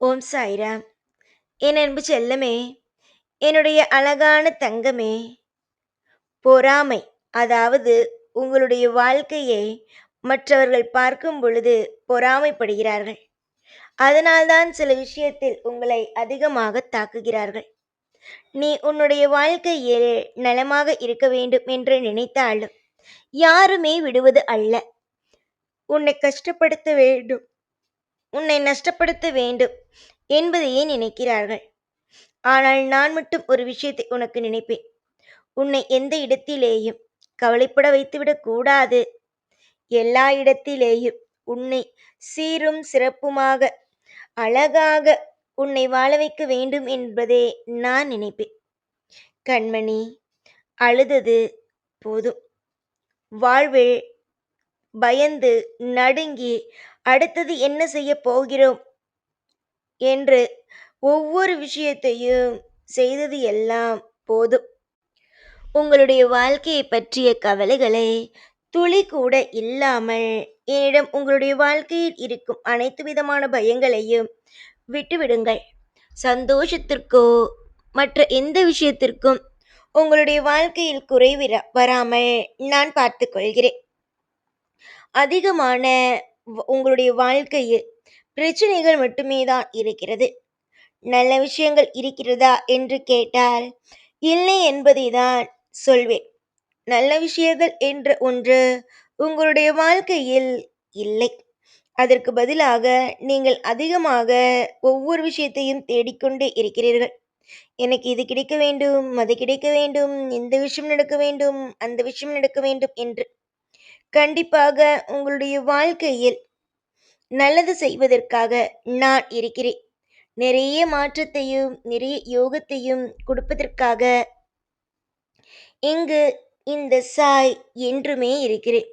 ஓம் சாய்ராம் என் அன்பு செல்லமே என்னுடைய அழகான தங்கமே பொறாமை அதாவது உங்களுடைய வாழ்க்கையை மற்றவர்கள் பார்க்கும் பொழுது பொறாமைப்படுகிறார்கள். அதனால்தான் சில விஷயத்தில் உங்களை அதிகமாக தாக்குகிறார்கள். நீ உன்னுடைய வாழ்க்கையில் நலமாக இருக்க வேண்டும் என்று நினைத்தாலும் யாருமே விடுவது அல்ல. உன்னை கஷ்டப்படுத்த வேண்டும். உன்னை நஷ்டப்படுத்த வேண்டும் என்பதையே நினைக்கிறார்கள். ஆனால் நான் மட்டும் ஒரு விஷயத்தை உனக்கு நினைப்பேன். உன்னை எந்த இடத்திலேயும் கவலைப்பட வைத்துவிடக் கூடாது. எல்லா இடத்திலேயும் உன்னை சீரும் சிறப்புமாக அழகாக உன்னை வாழ வைக்க வேண்டும் என்பதே நான் நினைப்பேன். கண்மணி அழுதது போதும். வாழ்வில் பயந்து நடுங்கி அடுத்தது என்ன செய்ய போகிறோம்? என்று ஒவ்வொரு விஷயத்தையும் செய்தது எல்லாம் போதும். உங்களுடைய வாழ்க்கையை பற்றிய கவலைகளை துளி கூட இல்லாமல் என்னிடம் உங்களுடைய வாழ்க்கையில் இருக்கும் அனைத்து விதமான பயங்களையும் விட்டுவிடுங்கள் சந்தோஷத்திற்கோ மற்ற எந்த விஷயத்திற்கும் உங்களுடைய வாழ்க்கையில் குறைவிர வராமல் நான் பார்த்து கொள்கிறேன். அதிகமான உங்களுடைய வாழ்க்கையில் பிரச்சனைகள் மட்டுமே தான் இருக்கிறது. நல்ல விஷயங்கள் இருக்கிறதா என்று கேட்டால் இல்லை என்பதை தான் சொல்வேன். நல்ல விஷயங்கள் என்ற ஒன்று உங்களுடைய வாழ்க்கையில் இல்லை. அதற்கு பதிலாக நீங்கள் அதிகமாக ஒவ்வொரு விஷயத்தையும் தேடிக்கொண்டே இருக்கிறீர்கள். எனக்கு இது கிடைக்க வேண்டும் அது கிடைக்க வேண்டும் இந்த விஷயம் நடக்க வேண்டும் அந்த விஷயம் நடக்க வேண்டும் என்று. கண்டிப்பாக உங்களுடைய வாழ்க்கையில் நல்லது செய்வதற்காக நான் இருக்கிறேன். நிறைய மாற்றத்தையும் நிறைய யோகத்தையும் கொடுப்பதற்காக இங்கு இந்த சாய் என்றுமே இருக்கிறேன்.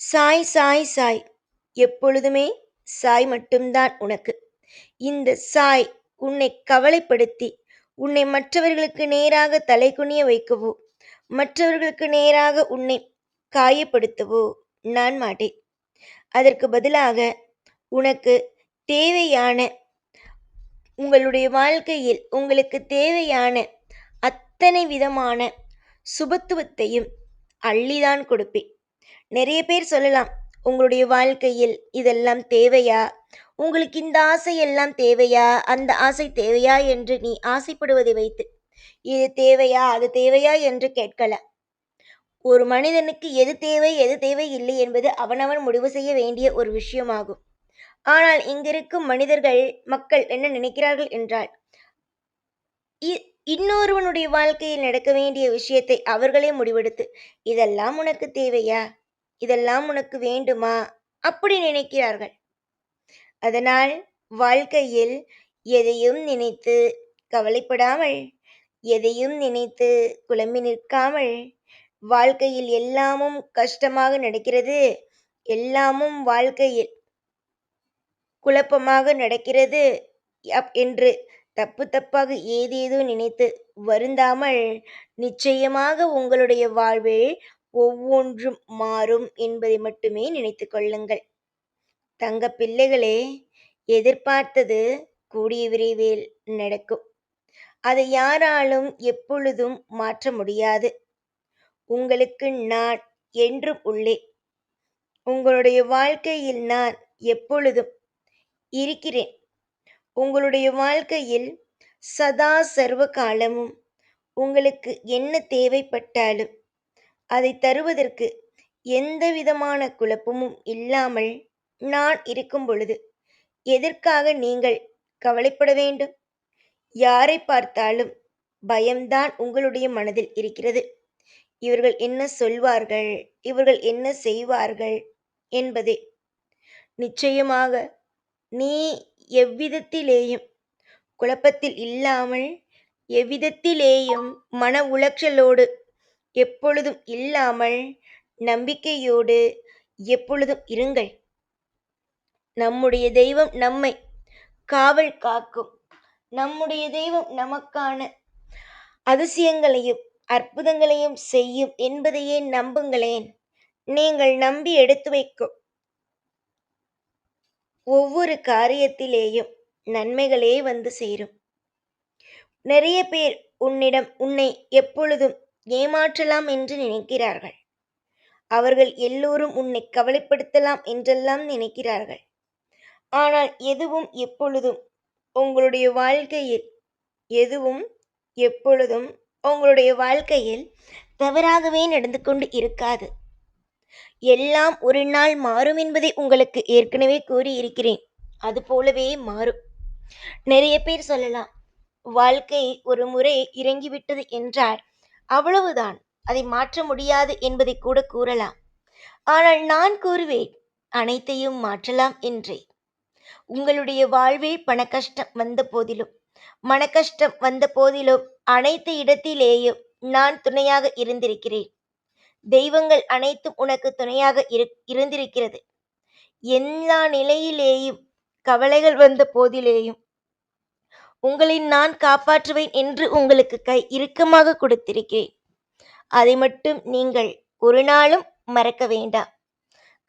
சாய் சாய் சாய். எப்பொழுதுமே சாய் மட்டும்தான் உனக்கு. இந்த சாய் உன்னை கவலைப்படுத்தி உன்னை மற்றவர்களுக்கு நேராக தலைகுனிய வைக்கவோ மற்றவர்களுக்கு நேராக உன்னை காயப்படுத்தவோ நான் மாட்டேன். அதற்கு பதிலாக உனக்கு தேவையான உங்களுடைய வாழ்க்கையில் உங்களுக்கு தேவையான அத்தனை விதமான சுபத்துவத்தையும் அள்ளிதான் கொடுப்பேன். நிறைய பேர் சொல்லலாம் உங்களுடைய வாழ்க்கையில் இதெல்லாம் தேவையா? உங்களுக்கு இந்த ஆசை எல்லாம் தேவையா? அந்த ஆசை தேவையா? என்று நீ ஆசைப்படுவதை வைத்து இது தேவையா? அது தேவையா? என்று கேட்கல ஒரு மனிதனுக்கு எது தேவை எது தேவை இல்லை என்பது அவனவன் முடிவு செய்ய வேண்டிய ஒரு விஷயமாகும். ஆனால் இங்கிருக்கும் மனிதர்கள் மக்கள் என்ன நினைக்கிறார்கள் என்றால் இன்னொருவனுடைய வாழ்க்கையில் நடக்க வேண்டிய விஷயத்தை அவர்களே முடிவெடுத்து இதெல்லாம் உனக்கு தேவையா? இதெல்லாம் உனக்கு வேண்டுமா? அப்படி நினைக்கிறார்கள். அதனால் வாழ்க்கையில் எதையும் நினைத்து கவலைப்படாமல் எதையும் நினைத்து குழம்பி நிற்காமல் வாழ்க்கையில் எல்லாமும் கஷ்டமாக நடக்கிறது. எல்லாமும் வாழ்க்கையில் குழப்பமாக நடக்கிறது. என்று தப்பு தப்பாக ஏதேதோ நினைத்து வருந்தாமல் நிச்சயமாக உங்களுடைய வாழ்வில் ஒவ்வொன்றும் மாறும் என்பதை மட்டுமே நினைத்து கொள்ளுங்கள். தங்க பிள்ளைகளே எதிர்பார்த்தது கூடிய விரைவில் நடக்கும். அதை யாராலும் எப்பொழுதும் மாற்ற முடியாது. உங்களுக்கு நான் என்றும் உள்ளே. உங்களுடைய வாழ்க்கையில் நான் எப்பொழுதும் இருக்கிறேன். உங்களுடைய வாழ்க்கையில் சதா சர்வ காலமும் உங்களுக்கு என்ன தேவைப்பட்டாலும் அதை தருவதற்கு எந்த விதமான குழப்பமும் இல்லாமல் நான் இருக்கும் பொழுது எதற்காக நீங்கள் கவலைப்பட வேண்டும்? யாரை பார்த்தாலும் பயம்தான் உங்களுடைய மனதில் இருக்கிறது. இவர்கள் என்ன சொல்வார்கள்? இவர்கள் என்ன செய்வார்கள்? என்பதே. நிச்சயமாக நீ எவ்விதத்திலேயும் குழப்பத்தில் இல்லாமல் எவ்விதத்திலேயும் மன உளைச்சலோடு எப்பொழுதும் இல்லாமல் நம்பிக்கையோடு எப்பொழுதும் இருங்கள். நம்முடைய தெய்வம் நம்மை காவல் காக்கும். நம்முடைய தெய்வம் நமக்கான அதிசயங்களையும் அற்புதங்களையும் செய்யும் என்பதையே நம்புங்களேன். நீங்கள் நம்பி எடுத்து வைக்கும் ஒவ்வொரு காரியத்திலேயும் நன்மைகளே வந்து சேரும். நிறைய பேர் உன்னிடம் உன்னை எப்பொழுதும் ஏமாற்றலாம் என்று நினைக்கிறார்கள். அவர்கள் எல்லோரும் உன்னை கவலைப்படுத்தலாம் என்றெல்லாம் நினைக்கிறார்கள். ஆனால் எதுவும் எப்பொழுதும் உங்களுடைய வாழ்க்கையில் எதுவும் எப்பொழுதும் உங்களுடைய வாழ்க்கையில் தவறாகவே நடந்து கொண்டு இருக்காது. எல்லாம் ஒரு நாள் மாறும் என்பதை உங்களுக்கு ஏற்கனவே கூறியிருக்கிறேன். அது போலவே மாறும். நிறைய பேர் சொல்லலாம் வாழ்க்கை ஒரு முறை இறங்கிவிட்டது என்றால் அவ்வளவுதான் அதை மாற்ற முடியாது என்பதை கூட கூறலாம். ஆனால் நான் கூறுவேன் அனைத்தையும் மாற்றலாம் என்றே உங்களுடைய வாழ்வே பண கஷ்டம் வந்த போதிலும் மனக்கஷ்டம் வந்த போதிலும் அனைத்து இடத்திலேயும் நான் துணையாக இருந்திருக்கிறேன். தெய்வங்கள் அனைத்தும் உனக்கு துணையாக இரு இருந்திருக்கிறது. எல்லா நிலையிலேயும் கவலைகள் வந்த போதிலேயும் உங்களை நான் காப்பாற்றுவேன் என்று உங்களுக்கு கை இறுக்கமாக கொடுத்திருக்கிறேன். அதை மட்டும் நீங்கள் ஒரு நாளும் மறக்க வேண்டாம்.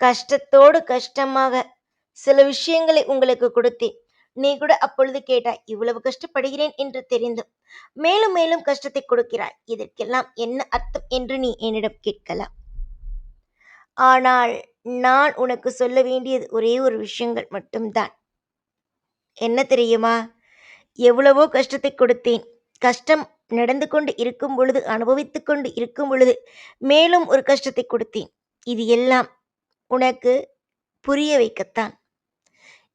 கஷ்டத்தோடு கஷ்டமாக சில விஷயங்களை உங்களுக்கு கொடுத்தேன். நீ கூட அப்பொழுது கேட்டாய் இவ்வளவு கஷ்டப்படுகிறேன் என்று தெரிந்தும் மேலும் மேலும் கஷ்டத்தை கொடுக்கிறாய். இதற்கெல்லாம் என்ன அர்த்தம் என்று நீ என்னிடம் கேட்கலாம். ஆனால் நான் உனக்கு சொல்ல வேண்டியது ஒரே ஒரு விஷயங்கள் மட்டும்தான். என்ன தெரியுமா? எவ்வளவோ கஷ்டத்தை கொடுத்தேன். கஷ்டம் நடந்து கொண்டு இருக்கும் பொழுது அனுபவித்து கொண்டு இருக்கும் பொழுது மேலும் ஒரு கஷ்டத்தை கொடுத்தேன். இது எல்லாம் உனக்கு புரிய வைக்கத்தான்.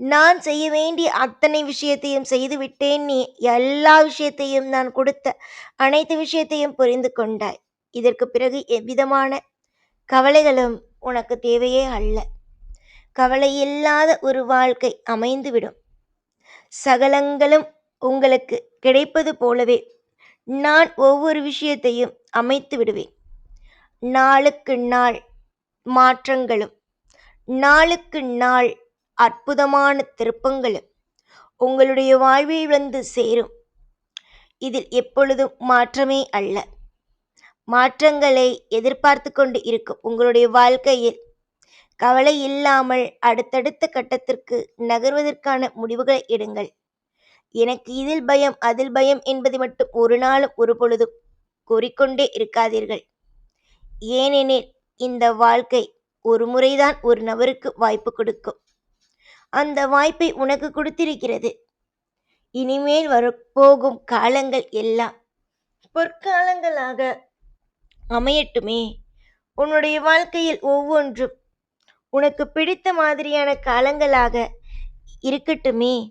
நான் செய்ய வேண்டிய அத்தனை விஷயத்தையும் செய்துவிட்டேன் நீ எல்லா விஷயத்தையும் நான் கொடுத்த அனைத்து விஷயத்தையும் புரிந்து கொண்டாய். இதற்கு பிறகு எவ்விதமான கவலைகளும் உனக்கு தேவையே அல்ல. கவலை இல்லாத ஒரு வாழ்க்கை அமைந்துவிடும். சகலங்களும் உங்களுக்கு கிடைப்பது போலவே நான் ஒவ்வொரு விஷயத்தையும் அமைத்து விடுவேன். நாளுக்கு நாள் மாற்றங்களும் நாளுக்கு நாள் அற்புதமான திருப்பங்களும் உங்களுடைய வாழ்வில் வந்து சேரும். இதில் எப்பொழுதும் மாற்றமே அல்ல. மாற்றங்களை எதிர்பார்த்து கொண்டு இருக்கும் உங்களுடைய வாழ்க்கையில் கவலை இல்லாமல் அடுத்தடுத்த கட்டத்திற்கு நகர்வதற்கான முடிவுகளை எடுங்கள். எனக்கு இதில் பயம் அதில் பயம் என்பது மட்டும் ஒரு நாளும் ஒரு பொழுதும் கூறிக்கொண்டே இருக்காதீர்கள். ஏனெனில் இந்த வாழ்க்கை ஒரு முறைதான் ஒரு நபருக்கு வாய்ப்பு கொடுக்கும். அந்த வாய்ப்பை உனக்கு கொடுத்திருக்கிறது. இனிமேல் வரப்போகும் காலங்கள் எல்லாம் பொற்காலங்களாக அமையட்டுமே. உன்னுடைய வாழ்க்கையில் ஒவ்வொன்றும் உனக்கு பிடித்த மாதிரியான காலங்களாக இருக்கட்டுமே.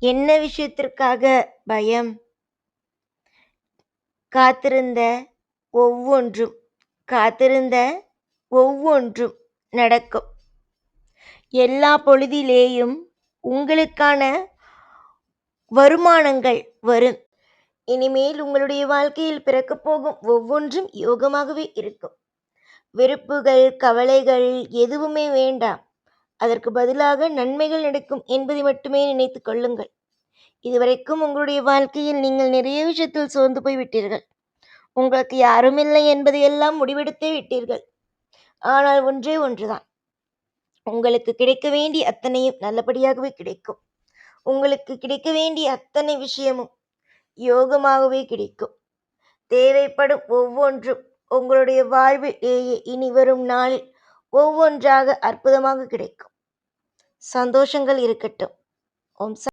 என்ன விஷயத்திற்காக பயம்? காத்திருந்த ஒவ்வொன்றும் காத்திருந்த ஒவ்வொன்றும் நடக்கும். எல்லா பொழுதிலேயும் உங்களுக்கான வருமானங்கள் வரும். இனிமேல் உங்களுடைய வாழ்க்கையில் பிறக்கப் போகும் ஒவ்வொன்றும் யோகமாகவே இருக்கும். வெறுப்புகள் கவலைகள் எதுவுமே வேண்டாம். அதற்கு பதிலாக நன்மைகள் நடக்கும் என்பதை மட்டுமே நினைத்து கொள்ளுங்கள். இதுவரைக்கும் உங்களுடைய வாழ்க்கையில் நீங்கள் நிறைய விஷயத்தில் சோர்ந்து போய்விட்டீர்கள். உங்களுக்கு யாரும் இல்லை என்பதையெல்லாம் முடிவெடுத்தே விட்டீர்கள். ஆனால் ஒன்றே ஒன்றுதான். உங்களுக்கு கிடைக்க வேண்டிய அத்தனையும் நல்லபடியாகவே கிடைக்கும். உங்களுக்கு கிடைக்க வேண்டிய அத்தனை விஷயமும் யோகமாகவே கிடைக்கும். தேவைப்படும் ஒவ்வொன்றும் உங்களுடைய வாழ்விலேயே இனி வரும் நாளில் ஒவ்வொன்றாக அற்புதமாக கிடைக்கும். சந்தோஷங்கள் இருக்கட்டும். ஓம்